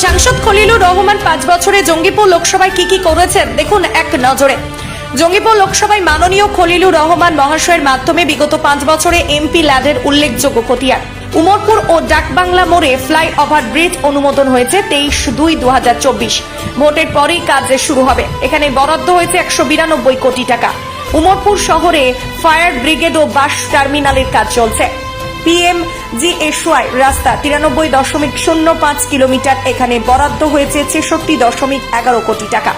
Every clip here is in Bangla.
সাংসদ খলিলুর রহমান পাঁচ বছরে জঙ্গিপুর লোকসভায় কি কি করেছেন? দেখুন এক নজরে। জঙ্গিপুর লোকসভায় মাননীয় খলিলুর রহমান মহাশয়ের মাধ্যমে বিগত পাঁচ বছরে এমপি ল্যাডের উল্লেখযোগ্য খতিয়ান। উমরপুর ও ডাকবাংলা মোড়ে ফ্লাই ওভার ব্রিজ অনুমোদন হয়েছে তেইশ দুই দু ভোটের পরেই কাজ শুরু হবে। এখানে বরাদ্দ হয়েছে একশো বিরানব্বই কোটি টাকা। উমরপুর শহরে ফায়ার ব্রিগেড ও বাস টার্মিনালের কাজ চলছে। পিএম জিএসওয়াই রাস্তা তিরানব্বই দশমিক শূন্য পাঁচ কিলোমিটার, এখানে বরাদ্দ হয়েছে ছেষট্টি দশমিক এগারো কোটি টাকা।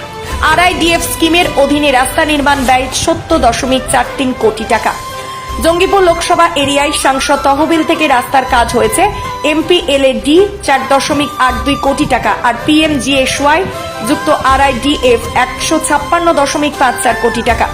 আরআইডিএফ স্কিমের অধীনে রাস্তা নির্মাণ ব্যয় সত্তর দশমিক চার তিন কোটি টাকা। জঙ্গিপুর লোকসভা এরিয়ায় সাংসদ তহবিল থেকে রাস্তার কাজ হয়েছে, এমপি এল ডি চার দশমিক আট দুই কোটি টাকা, আর পিএমজিএসওয়াই যুক্ত আরআইডিএফ একশো ছাপ্পান্ন দশমিক পাঁচ চার কোটি টাকা।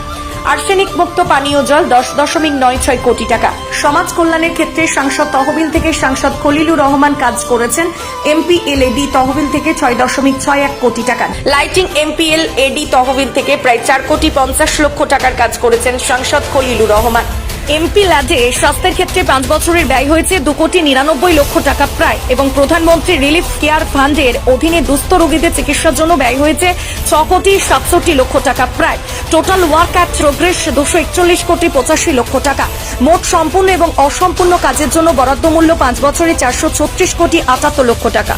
আর্সেনিক মুক্ত পানীয় জল দশ দশমিক নয় ছয় কোটি টাকা। সমাজ কল্যাণের ক্ষেত্রে সাংসদ তহবিল থেকে সাংসদ খলিলুর রহমান কাজ করেছেন। এমপি এল এডি তহবিল থেকে ছয় দশমিক ছয় এক কোটি টাকা। লাইটিং এমপিএল এডি তহবিল থেকে প্রায় চার কোটি পঞ্চাশ লক্ষ টাকার কাজ করেছেন সাংসদ খলিলুর রহমান। এমপি ল্যাডে স্বাস্থ্যের ক্ষেত্রে পাঁচ বছরের ব্যয় হয়েছে দু কোটি নিরানব্বই লক্ষ টাকা প্রায়, এবং প্রধানমন্ত্রী রিলিফ কেয়ার ফান্ডের অধীনে দুস্থ রোগীদের চিকিৎসার জন্য ব্যয় হয়েছে ছ কোটি সাতষট্টি লক্ষ টাকা প্রায়। টোটাল ওয়ার্ক অ্যাট প্রোগ্রেস দুশো একচল্লিশ কোটি পঁচাশি লক্ষ টাকা। মোট সম্পূর্ণ এবং অসম্পূর্ণ কাজের জন্য বরাদ্দ মূল্য পাঁচ বছরে চারশো ছত্রিশ কোটি আটাত্তর লক্ষ টাকা।